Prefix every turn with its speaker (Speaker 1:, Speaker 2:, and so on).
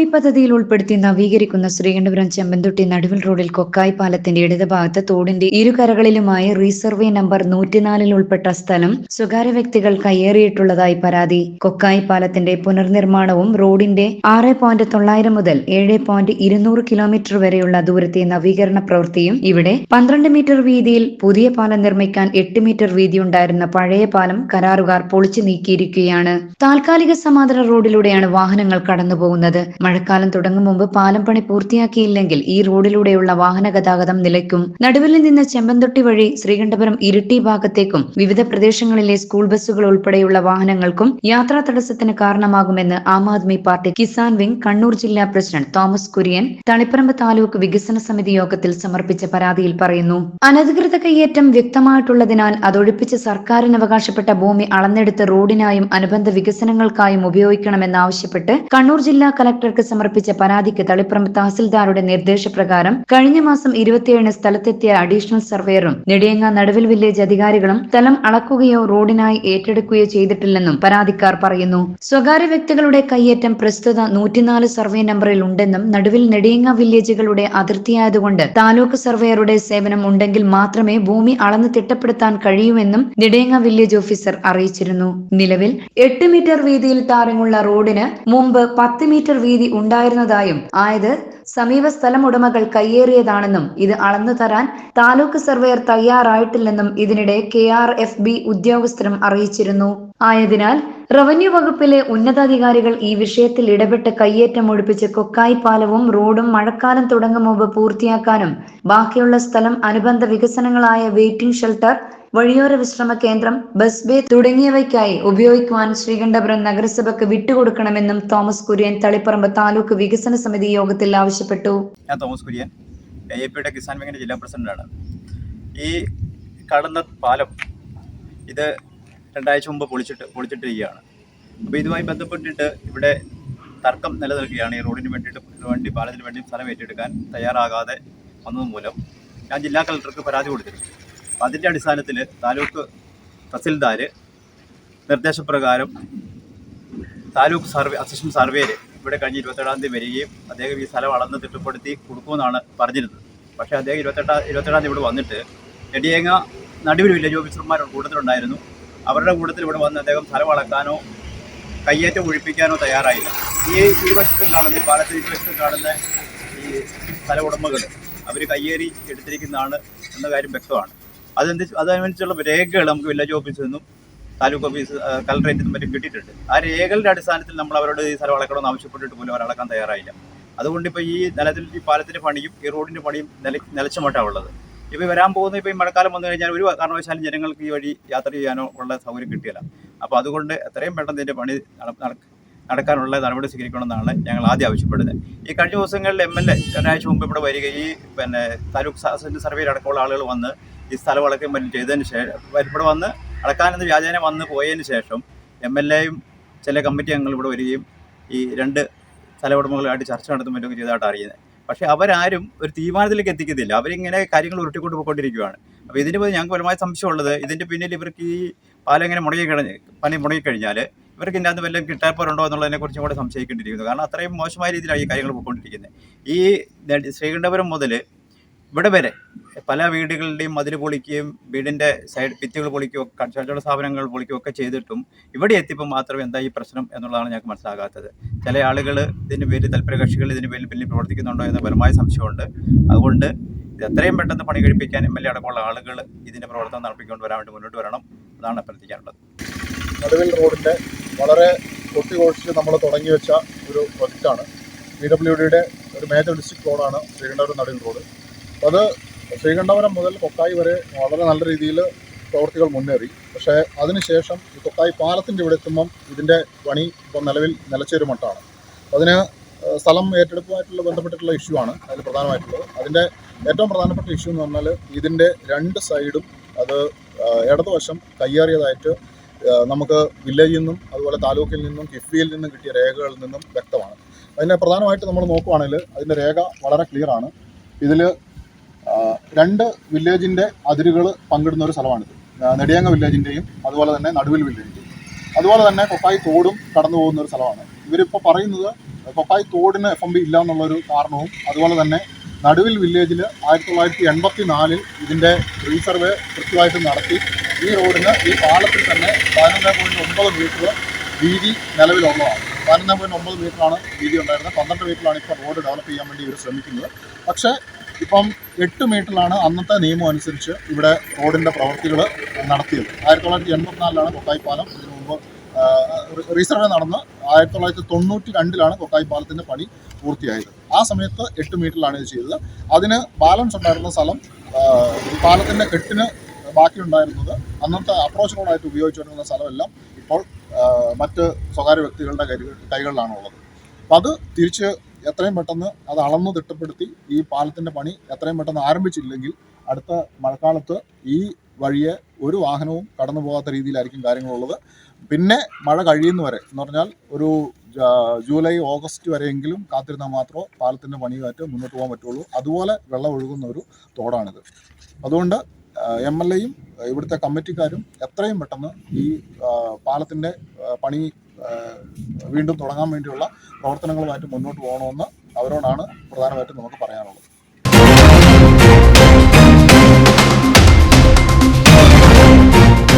Speaker 1: കിഫ്ബി പദ്ധതിയിൽ ഉൾപ്പെടുത്തി നവീകരിക്കുന്ന ശ്രീകണ്ഠപുരം ചെമ്പന്തുട്ടി നടുവിൽ റോഡിൽ കൊക്കായി പാലത്തിന്റെ ഇടതുഭാഗത്ത് തോടിന്റെ ഇരുകരകളിലുമായി റീസർവേ നമ്പർ നൂറ്റിനാലിൽ ഉൾപ്പെട്ട സ്ഥലം സ്വകാര്യ വ്യക്തികൾ കയ്യേറിയിട്ടുള്ളതായി പരാതി. കൊക്കായി പാലത്തിന്റെ പുനർനിർമ്മാണവും റോഡിന്റെ ആറ് പോയിന്റ് തൊള്ളായിരം മുതൽ ഏഴ് പോയിന്റ് ഇരുന്നൂറ് കിലോമീറ്റർ വരെയുള്ള ദൂരത്തെ നവീകരണ പ്രവൃത്തിയും ഇവിടെ പന്ത്രണ്ട് മീറ്റർ വീതിയിൽ പുതിയ പാലം നിർമ്മിക്കാൻ എട്ട് മീറ്റർ വീതിയുണ്ടായിരുന്ന പഴയ പാലം കരാറുകാർ പൊളിച്ചു നീക്കിയിരിക്കുകയാണ്. താൽക്കാലിക സമാന്തര റോഡിലൂടെയാണ് വാഹനങ്ങൾ കടന്നുപോകുന്നത്. മഴക്കാലം തുടങ്ങും മുമ്പ് പാലം പണി പൂർത്തിയാക്കിയില്ലെങ്കിൽ ഈ റോഡിലൂടെയുള്ള വാഹന ഗതാഗതം നിലയ്ക്കും. നടുവിലിൽ നിന്ന് ചെമ്പന്തൊട്ടി വഴി ശ്രീകണ്ഠപുരം ഇരിട്ടി ഭാഗത്തേക്കും വിവിധ പ്രദേശങ്ങളിലെ സ്കൂൾ ബസ്സുകൾ ഉൾപ്പെടെയുള്ള വാഹനങ്ങൾക്കും യാത്രാ തടസ്സത്തിന് കാരണമാകുമെന്ന് ആം ആദ്മി പാർട്ടി കിസാൻ വിംഗ് കണ്ണൂർ ജില്ലാ പ്രസിഡന്റ് തോമസ് കുര്യൻ തളിപ്പറമ്പ് താലൂക്ക് വികസന സമിതി യോഗത്തിൽ സമർപ്പിച്ച പരാതിയിൽ പറയുന്നു. അനധികൃത കയ്യേറ്റം വ്യക്തമായിട്ടുള്ളതിനാൽ അതൊഴിപ്പിച്ച് സർക്കാരിന് അവകാശപ്പെട്ട ഭൂമി അളന്നെടുത്ത് റോഡിനായും അനുബന്ധ വികസനങ്ങൾക്കായും ഉപയോഗിക്കണമെന്നാവശ്യപ്പെട്ട് കണ്ണൂർ ജില്ലാ കലക്ടർക്ക് സമർപ്പിച്ച പരാതിക്ക് തളിപ്പറമ്പ് തഹസിൽദാറുടെ നിർദ്ദേശപ്രകാരം കഴിഞ്ഞ മാസം ഇരുപത്തിയേഴിന് സ്ഥലത്തെത്തിയ അഡീഷണൽ സർവേയറും നെടിയങ്ങ നടുവിൽ വില്ലേജ് അധികാരികളും സ്ഥലം അളക്കുകയോ റോഡിനായി ഏറ്റെടുക്കുകയോ ചെയ്തിട്ടില്ലെന്നും പരാതിക്കാർ പറയുന്നു. സ്വകാര്യ വ്യക്തികളുടെ കയ്യേറ്റം പ്രസ്തുത നൂറ്റിനാല് സർവേ നമ്പറിൽ ഉണ്ടെന്നും നടുവിൽ നെടിയങ്ങ വില്ലേജുകളുടെ അതിർത്തിയായതുകൊണ്ട് താലൂക്ക് സർവേയറുടെ സേവനം ഉണ്ടെങ്കിൽ മാത്രമേ ഭൂമി അളന്ന് തിട്ടപ്പെടുത്താൻ കഴിയൂവെന്നും നെടിയങ്ങ വില്ലേജ് ഓഫീസർ അറിയിച്ചിരുന്നു. നിലവിൽ എട്ട് മീറ്റർ വീതിയിൽ താരമുള്ള റോഡിന് മുമ്പ് പത്ത് മീറ്റർ വീതി ഉണ്ടായിരുന്നതായും ആയത് സമീപ സ്ഥലം ഉടമകൾ കയ്യേറിയതാണെന്നും ഇത് അളന്നു തരാൻ താലൂക്ക് സർവേയർ തയ്യാറായിട്ടില്ലെന്നും ഇതിനിടെ കെ ആർ എഫ് ബി ഉദ്യോഗസ്ഥരും അറിയിച്ചിരുന്നു. ആയതിനാൽ റവന്യൂ വകുപ്പിലെ ഉന്നതാധികാരികൾ ഈ വിഷയത്തിൽ ഇടപെട്ട് കയ്യേറ്റം ഒഴിപ്പിച്ച് കൊക്കായി പാലവും റോഡും മഴക്കാലം തുടങ്ങും മുമ്പ് പൂർത്തിയാക്കാനും ബാക്കിയുള്ള സ്ഥലം അനുബന്ധ വികസനങ്ങളായ വെയിറ്റിംഗ് ഷെൽട്ടർ വഴിയോര വിശ്രമ കേന്ദ്രം ബസ് ബേ തുടങ്ങിയവയ്ക്കായി ഉപയോഗിക്കുവാൻ ശ്രീകണ്ഠപുരം നഗരസഭയ്ക്ക് വിട്ടുകൊടുക്കണമെന്നും തോമസ് കുര്യൻ തളിപ്പറമ്പ് താലൂക്ക് വികസന സമിതി യോഗത്തിൽ ആവശ്യപ്പെട്ടു.
Speaker 2: ഞാൻ തോമസ് കുര്യൻ കിസാൻ ബാങ്കിന്റെ ജില്ലാ പ്രസിഡന്റാണ്. ഈ കടന്ന പാലം ഇത് രണ്ടാഴ്ച മുമ്പ് പൊളിച്ചിട്ട് പൊളിച്ചിട്ടിരിക്കുകയാണ്. അപ്പോൾ ഇതുമായി ബന്ധപ്പെട്ടിട്ട് ഇവിടെ തർക്കം നിലനിൽക്കുകയാണ്. ഈ റോഡിന് വേണ്ടിയിട്ട് വേണ്ടി പാലത്തിന് വേണ്ടി സ്ഥലം ഏറ്റെടുക്കാൻ തയ്യാറാകാതെ വന്നത് മൂലം ഞാൻ ജില്ലാ കളക്ടർക്ക് പരാതി അപ്പോൾ അതിന്റെ അടിസ്ഥാനത്തിൽ താലൂക്ക് തഹസിൽദാർ നിർദ്ദേശപ്രകാരം താലൂക്ക് സർവേ അസിസ്റ്റന്റ് സർവേയർ ഇവിടെ കഴിഞ്ഞ ഇരുപത്തേഴാം തീയതി വരികയും അദ്ദേഹം ഈ സ്ഥലം അളന്ന് തിട്ടപ്പെടുത്തി കൊടുക്കുമെന്നാണ് പറഞ്ഞിരുന്നത്. പക്ഷേ അദ്ദേഹം ഇരുപത്തെട്ടാം ഇരുപത്തേഴാം തീയതി ഇവിടെ വന്നിട്ട് നെടിയേങ്ങ നടുവിൽ വില്ലേജ് ഓഫീസർമാർ കൂട്ടത്തിലുണ്ടായിരുന്നു. അവരുടെ കൂട്ടത്തിൽ ഇവിടെ വന്ന് അദ്ദേഹം സ്ഥലം അളക്കാനോ കയ്യേറ്റം ഒഴിപ്പിക്കാനോ തയ്യാറായില്ല. ഈ ഈ ഇരുവശത്തും കാണുന്ന ഈ പാലത്തിൽ ഇരുവശത്തും കാണുന്ന ഈ സ്ഥല ഉടമകൾ അവർ കയ്യേറി എടുത്തിരിക്കുന്നതാണ് എന്ന കാര്യം വ്യക്തമാണ്. അതെന്ത് അതനുസരിച്ചുള്ള രേഖകൾ നമുക്ക് വില്ലേജ് ഓഫീസിൽ നിന്നും താലൂക്ക് ഓഫീസ് കളക്ടറേറ്റിൽ നിന്നും മറ്റും കിട്ടിയിട്ടുണ്ട്. ആ രേഖകളുടെ അടിസ്ഥാനത്തിൽ നമ്മൾ അവരോട് ഈ സ്ഥലം അളക്കണമെന്ന് ആവശ്യപ്പെട്ടിട്ട് പോലും അവർ അളക്കാൻ തയ്യാറായില്ല. അതുകൊണ്ട് ഇപ്പോൾ ഈ നിലത്തിൽ ഈ പാലത്തിന്റെ പണിയും ഈ റോഡിന്റെ പണിയും നില നിലച്ച ഉള്ളത്. ഇപ്പോൾ വരാൻ പോകുന്ന ഇപ്പോൾ ഈ മഴക്കാലം വന്നു കഴിഞ്ഞാൽ ഒരു കാരണവശാലും ജനങ്ങൾക്ക് ഈ വഴി യാത്ര ചെയ്യാനോ ഉള്ള സൗകര്യം കിട്ടിയില്ല. അപ്പോൾ അതുകൊണ്ട് എത്രയും പെട്ടെന്ന് ഇതിന്റെ പണി നടക്ക നട- നടക്കാനുള്ള നടപടി സ്വീകരിക്കണമെന്നാണ് ഞങ്ങൾ ആദ്യം ആവശ്യപ്പെടുന്നത്. ഈ കഴിഞ്ഞ ദിവസങ്ങളിൽ എം എൽ എ രണ്ടാഴ്ച മുമ്പ് ഇവിടെ വരിക ഈ പിന്നെ താലൂക്ക് സർവേയിൽ അടക്കമുള്ള ആളുകൾ വന്ന് ഈ സ്ഥലം അളക്കുകയും മറ്റും ചെയ്തതിന് ശേഷം ഇവിടെ വന്ന് അളക്കാനെന്ന് വ്യാജേന വന്ന് പോയതിന് ശേഷം എം എൽ എയും ചില കമ്മിറ്റി അംഗങ്ങൾ ഇവിടെ വരികയും ഈ രണ്ട് സ്ഥല ഉടമകളുമായിട്ട് ചർച്ച നടത്തും മറ്റൊക്കെ ചെയ്തതായിട്ട് അറിയുന്നത്. പക്ഷേ അവരാരും ഒരു തീരുമാനത്തിലേക്ക് എത്തിക്കുന്നില്ല അവരിങ്ങനെ കാര്യങ്ങൾ ഉരുട്ടിക്കൊണ്ട് പോയിക്കൊണ്ടിരിക്കുകയാണ് അപ്പോൾ ഇതിന് പോയി ഞങ്ങൾക്ക് പരമായ സംശയമുള്ളത് ഇതിന്റെ പിന്നിൽ ഇവർക്ക് ഈ പാലം ഇങ്ങനെ മുടങ്ങി കഴിഞ്ഞ് പണി മുടങ്ങിക്കഴിഞ്ഞാൽ ഇവർക്ക് ഇതിന്റെ അകത്ത് വല്ലതും കിട്ടാപ്പോരുണ്ടോ എന്നുള്ളതിനെക്കുറിച്ച് കൂടെ സംശയിക്കേണ്ടിയിരിക്കുന്നു. കാരണം അത്രയും മോശമായ രീതിയിലാണ് ഈ കാര്യങ്ങൾ പോയിക്കൊണ്ടിരിക്കുന്നത്. ഈ ശ്രീകണ്ഠപുരം മുതൽ ഇവിടെ വരെ പല വീടുകളുടെയും മതിൽ പൊളിക്കുകയും വീടിന്റെ സൈഡ് ഭിത്തികൾ പൊളിക്കുകയോ കച്ചവട സ്ഥാപനങ്ങൾ പൊളിക്കുകയോ ഒക്കെ ചെയ്തിട്ടും ഇവിടെ എത്തിയപ്പോൾ മാത്രം എന്താ ഈ പ്രശ്നം എന്നുള്ളതാണ് ഞങ്ങൾക്ക് മനസ്സിലാകാത്തത്. ചില ആളുകൾ ഇതിന് പേരിൽ തൽപര കക്ഷികൾ ഇതിന് പേരിൽ പിന്നിൽ പ്രവർത്തിക്കുന്നുണ്ടോ എന്ന പരമായ സംശയമുണ്ട്. അതുകൊണ്ട് ഇത് എത്രയും പെട്ടെന്ന് പണി കഴിപ്പിക്കാൻ എം എൽ എ അടക്കമുള്ള ആളുകൾ ഇതിന്റെ പ്രവർത്തനം നടപ്പിക്കൊണ്ട് വരാൻ വേണ്ടി മുന്നോട്ട് വരണം അതാണ് അഭ്യർത്ഥിക്കാനുള്ളത്.
Speaker 3: നടുവിൽ റോഡിന്റെ വളരെ കൊട്ടിഘോഷിച്ച് നമ്മൾ തുടങ്ങി വെച്ച ഒരു പ്രൊജക്റ്റാണ്. പി ഡബ്ല്യു ഡിയുടെ ഒരു മേജർ ഡിസ്ട്രിക്ട് റോഡാണ് ശ്രീകണ്ഠപുരം നടുവിൽ റോഡ്. അത് ശ്രീകണ്ഠപുരം മുതൽ കൊക്കായി വരെ വളരെ നല്ല രീതിയിൽ പ്രവൃത്തികൾ മുന്നേറി. പക്ഷേ അതിനുശേഷം ഈ കൊക്കായി പാലത്തിന്റെ ഇവിടെ എത്തുമ്പം ഇതിന്റെ പണി ഇപ്പം നിലവിൽ നിലച്ചേരുമട്ടാണ് അതിന് സ്ഥലം ഏറ്റെടുപ്പുമായിട്ടുള്ള ബന്ധപ്പെട്ടിട്ടുള്ള ഇഷ്യൂ ആണ് അതിൽ പ്രധാനമായിട്ടുള്ളത്. അതിന്റെ ഏറ്റവും പ്രധാനപ്പെട്ട ഇഷ്യൂ എന്ന് പറഞ്ഞാൽ ഇതിന്റെ രണ്ട് സൈഡും അത് ഇടതുവശം കയ്യേറിയതായിട്ട് നമുക്ക് വില്ലേജിൽ നിന്നും അതുപോലെ താലൂക്കിൽ നിന്നും കിഫ്ബിയിൽ നിന്നും കിട്ടിയ രേഖകളിൽ നിന്നും വ്യക്തമാണ്. അതിനെ പ്രധാനമായിട്ട് നമ്മൾ നോക്കുവാണെങ്കിൽ അതിന്റെ രേഖ വളരെ ക്ലിയറാണ് ഇതിൽ രണ്ട് വില്ലേജിന്റെ അതിരുകൾ പങ്കിടുന്ന ഒരു സ്ഥലമാണിത്. നെടിയങ്ങ വില്ലേജിന്റെയും അതുപോലെ തന്നെ നടുവിൽ വില്ലേജിന്റെയും അതുപോലെ തന്നെ കൊപ്പായി തോടും കടന്നു പോകുന്ന ഒരു സ്ഥലമാണ്. ഇവരിപ്പോൾ പറയുന്നത് കൊപ്പായി തോടിന് എഫ് എം ബി ഇല്ല എന്നുള്ളൊരു കാരണവും അതുപോലെ തന്നെ നടുവിൽ വില്ലേജിൽ ആയിരത്തി തൊള്ളായിരത്തി എൺപത്തി നാലിൽ ഇതിന്റെ റീസർവേ കൃത്യമായിട്ട് നടത്തി. ഈ റോഡിന് ഈ പാലത്തിൽ തന്നെ പതിനൊന്ന് പോയിന്റ് ഒമ്പത് മീറ്റർ വീതി നിലവിലുള്ളതാണ്. പതിനൊന്ന് പോയിന്റ് ഒമ്പത് മീറ്ററാണ് വീതി ഉണ്ടായിരുന്നത് പന്ത്രണ്ട് മീറ്ററാണ് ഇപ്പോൾ റോഡ് ഡെവലപ്പ് ചെയ്യാൻ വേണ്ടി ഇവർ ശ്രമിക്കുന്നത്. പക്ഷേ ഇപ്പം എട്ട് മീറ്ററിലാണ് അന്നത്തെ നിയമം അനുസരിച്ച് ഇവിടെ റോഡിന്റെ പ്രവൃത്തികൾ നടത്തിയത്. ആയിരത്തി തൊള്ളായിരത്തി എൺപത്തിനാലിലാണ് കൊക്കായി പാലം ഇതിനു മുമ്പ് റീസർവേ നടന്ന് ആയിരത്തി തൊള്ളായിരത്തി തൊണ്ണൂറ്റി രണ്ടിലാണ് കൊക്കായി പാലത്തിന്റെ പണി പൂർത്തിയായത്. ആ സമയത്ത് എട്ട് മീറ്ററിലാണ് ഇത് ചെയ്തത്. അതിന് ബാലൻസ് ഉണ്ടായിരുന്ന സ്ഥലം പാലത്തിന്റെ കെട്ടിന് ബാക്കിയുണ്ടായിരുന്നത് അന്നത്തെ അപ്രോച്ച് റോഡായിട്ട് ഉപയോഗിച്ചുകൊണ്ടിരുന്ന സ്ഥലമെല്ലാം ഇപ്പോൾ മറ്റ് സ്വകാര്യ വ്യക്തികളുടെ കൈ കൈകളിലാണ് ഉള്ളത് അപ്പം അത് തിരിച്ച് എത്രയും പെട്ടെന്ന് അത് അളന്ന് തിട്ടപ്പെടുത്തി ഈ പാലത്തിന്റെ പണി എത്രയും പെട്ടെന്ന് ആരംഭിച്ചില്ലെങ്കിൽ അടുത്ത മഴക്കാലത്ത് ഈ വഴിയെ ഒരു വാഹനവും കടന്നു പോകാത്ത രീതിയിലായിരിക്കും കാര്യങ്ങളുള്ളത്. പിന്നെ മഴ കഴിയുന്ന വരെ എന്ന് പറഞ്ഞാൽ ഒരു ജൂലൈ ഓഗസ്റ്റ് വരെയെങ്കിലും കാത്തിരുന്നാൽ മാത്രമേ പാലത്തിന്റെ പണിയുമായിട്ട് മുന്നോട്ട് പോകാൻ പറ്റുള്ളൂ. അതുപോലെ വെള്ളം ഒഴുകുന്ന ഒരു തോടാണിത്. അതുകൊണ്ട് എം എൽ എയും ഇവിടുത്തെ കമ്മിറ്റിക്കാരും എത്രയും പെട്ടെന്ന് ഈ പാലത്തിന്റെ പണി വീണ്ടും തുടങ്ങാൻ വേണ്ടിയുള്ള പ്രവർത്തനങ്ങളുമായിട്ട് മുന്നോട്ട് പോകണമെന്ന് അവരോടാണ് പ്രധാനമായിട്ടും നമുക്ക് പറയാനുള്ളത്.